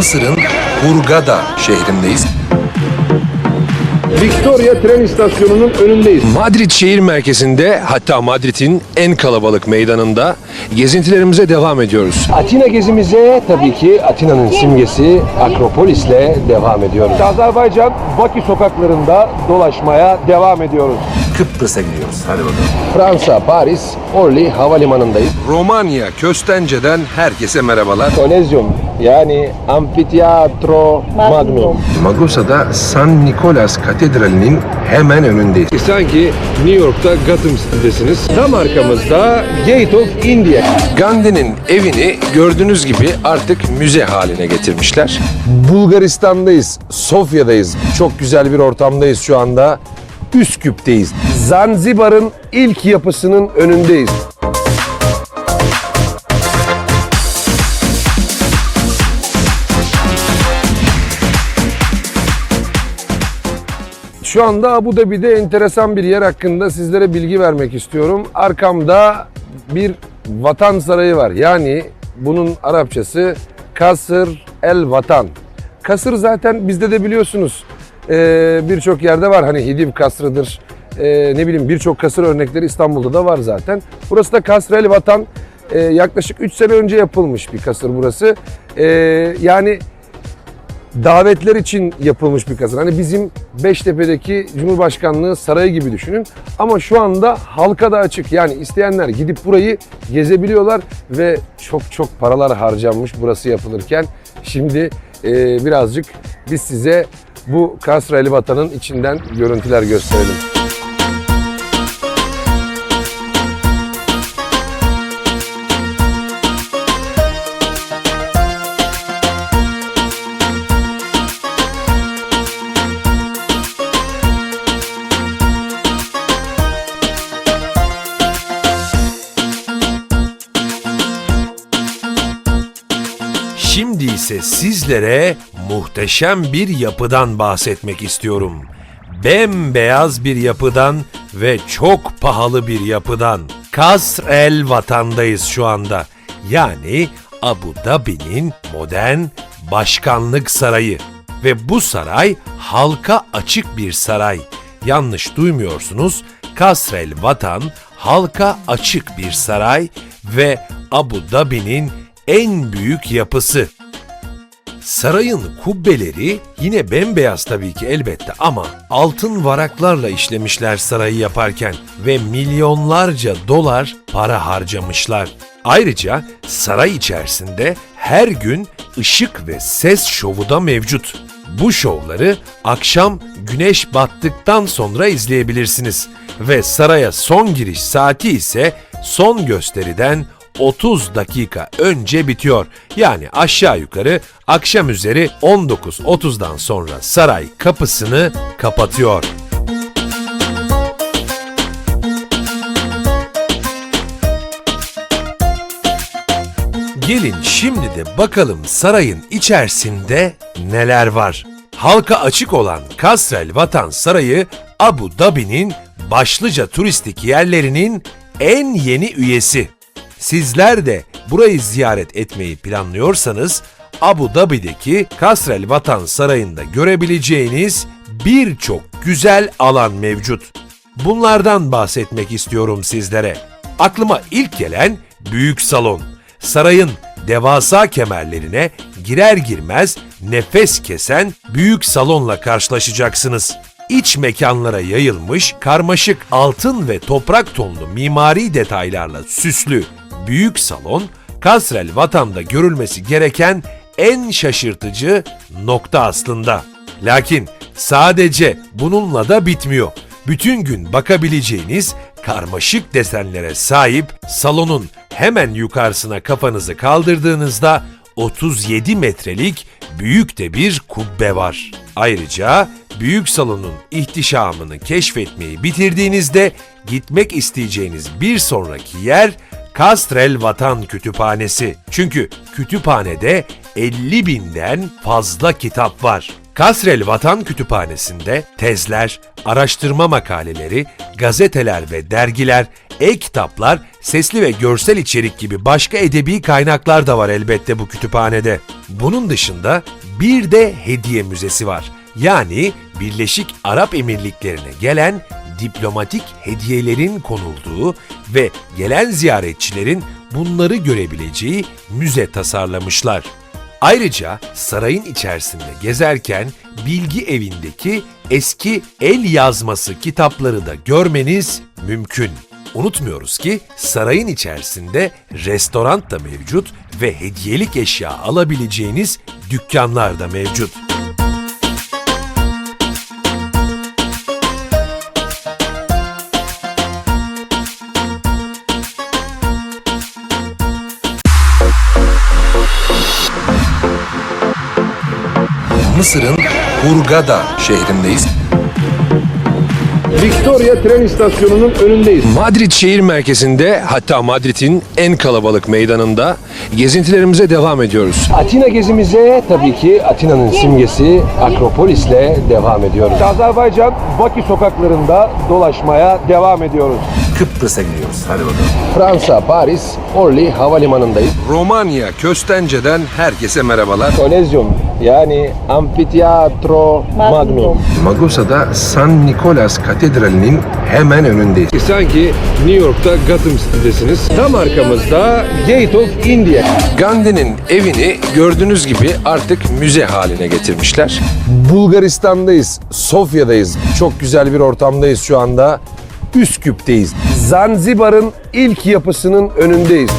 Mısır'ın Hurgada şehrindeyiz. Victoria tren istasyonunun önündeyiz. Madrid şehir merkezinde hatta Madrid'in en kalabalık meydanında gezintilerimize devam ediyoruz. Atina gezimize tabii ki Atina'nın simgesi Akropolis'le devam ediyoruz. Azerbaycan Bakü sokaklarında dolaşmaya devam ediyoruz. Kıbrıs'a gidiyoruz. Hadi bakalım. Fransa, Paris, Orly havalimanındayız. Romanya Köstence'den herkese merhabalar. Kolezyum yani Amfiteatro Magnum. Magosa'da San Nicolas Katedrali'nin hemen önündeyiz. Sanki New York'ta Gotham City'desiniz. Tam arkamızda Gate of India. Gandhi'nin evini gördüğünüz gibi artık müze haline getirmişler. Bulgaristan'dayız, Sofya'dayız. Çok güzel bir ortamdayız şu anda. Üsküp'teyiz. Zanzibar'ın ilk yapısının önündeyiz. Şu anda Abu Dhabi'de enteresan bir yer hakkında sizlere bilgi vermek istiyorum. Arkamda bir vatan sarayı var. Yani bunun Arapçası Kasır el Vatan. Kasır zaten bizde de biliyorsunuz eee, birçok yerde var. Hani Hidiv kasrıdır. eee, ne bileyim birçok kasır örnekleri İstanbul'da da var zaten. Burası da Kasr el Vatan. Eee, yaklaşık 3 sene önce yapılmış bir kasır burası. Yani davetler için yapılmış bir kazan. Hani bizim Beştepe'deki Cumhurbaşkanlığı sarayı gibi düşünün. Ama şu anda halka da açık. Yani isteyenler gidip burayı gezebiliyorlar ve çok çok paralar harcanmış burası yapılırken. Şimdi e, birazcık biz size bu Kasr Vatan'ın içinden görüntüler gösterelim. İse sizlere muhteşem bir yapıdan bahsetmek istiyorum. Bembeyaz bir yapıdan ve çok pahalı bir yapıdan. Kasr el Vatan'dayız şu anda. Yani Abu Dhabi'nin modern başkanlık sarayı. Ve bu saray halka açık bir saray. Yanlış duymuyorsunuz. Kasrel Vatan halka açık bir saray ve Abu Dhabi'nin en büyük yapısı. Sarayın kubbeleri yine bembeyaz tabii ki elbette ama altın varaklarla işlemişler sarayı yaparken ve milyonlarca dolar para harcamışlar. Ayrıca saray içerisinde her gün ışık ve ses şovu da mevcut. Bu şovları akşam güneş battıktan sonra izleyebilirsiniz ve saraya son giriş saati ise son gösteriden 30 dakika önce bitiyor. Yani aşağı yukarı akşam üzeri 19.30'dan sonra saray kapısını kapatıyor. Gelin şimdi de bakalım sarayın içerisinde neler var. Halka açık olan Kasrel Vatan Sarayı Abu Dhabi'nin başlıca turistik yerlerinin en yeni üyesi. Sizler de burayı ziyaret etmeyi planlıyorsanız Abu Dhabi'deki Kasrel Vatan Sarayı'nda görebileceğiniz birçok güzel alan mevcut. Bunlardan bahsetmek istiyorum sizlere. Aklıma ilk gelen büyük salon. Sarayın devasa kemerlerine girer girmez nefes kesen büyük salonla karşılaşacaksınız. İç mekanlara yayılmış karmaşık altın ve toprak tonlu mimari detaylarla süslü büyük salon Kasrel Vatan'da görülmesi gereken en şaşırtıcı nokta aslında. Lakin sadece bununla da bitmiyor. Bütün gün bakabileceğiniz karmaşık desenlere sahip salonun hemen yukarısına kafanızı kaldırdığınızda 37 metrelik büyük de bir kubbe var. Ayrıca büyük salonun ihtişamını keşfetmeyi bitirdiğinizde gitmek isteyeceğiniz bir sonraki yer Kastrel Vatan Kütüphanesi. Çünkü kütüphanede 50 binden fazla kitap var. Kasrel Vatan Kütüphanesi'nde tezler, araştırma makaleleri, gazeteler ve dergiler, e-kitaplar, sesli ve görsel içerik gibi başka edebi kaynaklar da var elbette bu kütüphanede. Bunun dışında bir de hediye müzesi var. Yani Birleşik Arap Emirlikleri'ne gelen diplomatik hediyelerin konulduğu ve gelen ziyaretçilerin bunları görebileceği müze tasarlamışlar. Ayrıca sarayın içerisinde gezerken bilgi evindeki eski el yazması kitapları da görmeniz mümkün. Unutmuyoruz ki sarayın içerisinde restoran da mevcut ve hediyelik eşya alabileceğiniz dükkanlar da mevcut. Mısır'ın Hurgada şehrindeyiz. Victoria tren istasyonunun önündeyiz. Madrid şehir merkezinde hatta Madrid'in en kalabalık meydanında gezintilerimize devam ediyoruz. Atina gezimize tabii ki Atina'nın simgesi Akropolis'le devam ediyoruz. Azerbaycan Bakü sokaklarında dolaşmaya devam ediyoruz. Kıbrıs'a gidiyoruz. Hadi bakalım. Fransa, Paris, Orly havalimanındayız. Romanya Köstence'den herkese merhabalar. Kolezyum yani Amfiteatro Magnum. Magosa'da San Nicolas Katedrali'nin hemen önündeyiz. Sanki New York'ta Gotham City'desiniz. Tam arkamızda Gate of India. Gandhi'nin evini gördüğünüz gibi artık müze haline getirmişler. Bulgaristan'dayız, Sofya'dayız. Çok güzel bir ortamdayız şu anda. Üsküp'teyiz. Zanzibar'ın ilk yapısının önündeyiz.